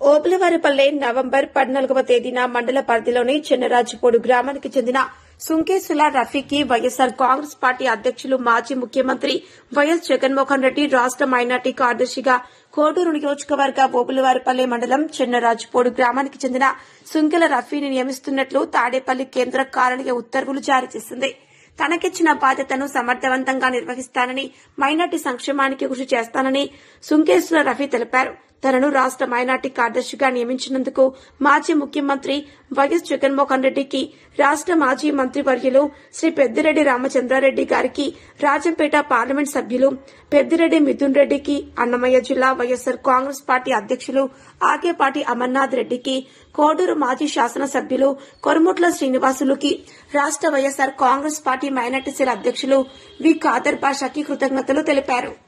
Obulavaripalle November పద్నాలుగవ తేదీన మండల పరిధిలోని చిన్నరాజుపోడు గ్రామానికి చెందిన సుంకేసుల రఫీకి వైఎస్సార్ కాంగ్రెస్ పార్టీ అధ్యక్షులు మాజీ ముఖ్యమంత్రి వైఎస్ జగన్మోహన్ రెడ్డి రాష్ట మైనార్టీ కార్యదర్శిగా కోడూరు నియోజకవర్గ ఓబులవారిపల్లె మండలం చిన్నరాజుపోడు గ్రామానికి చెందిన సుంకెల రఫీని నియమిస్తున్నట్లు తాడేపల్లి కేంద్ర కార్యాలయ ఉత్తర్వులు జారీ చేసింది. తనకిచ్చిన బాధ్యతను సమర్థవంతంగా నిర్వహిస్తానని మైనార్టీ సంక్షేమానికి కృషి చేస్తానని సుంకేశ్వర రఫీ తెలిపారు. తనను రాష్ట మైనార్టీ కార్యదర్శిగా నియమించినందుకు మాజీ ముఖ్యమంత్రి వైఎస్ జగన్మోహన్ రెడ్డికి రాష్ట మాజీ మంత్రివర్యులు శ్రీ పెద్దిరెడ్డి రామచంద్రారెడ్డి గారికి రాజంపేట పార్లమెంట్ సభ్యులు పెద్దిరెడ్డి మిథున్ రెడ్డికి అన్నమయ్య జిల్లా వైఎస్సార్ కాంగ్రెస్ పార్టీ అధ్యక్షులు ఆకేపాటి అమర్నాథ్ రెడ్డికి కోడూరు మాజీ శాసనసభ్యులు కొరుముట్ల శ్రీనివాసులుకి రాష్ట YSR Congress party minority cell అధ్యక్షులు వి. ఖాదర్ బాషాకి కృతజ్ఞతలు తెలిపారు.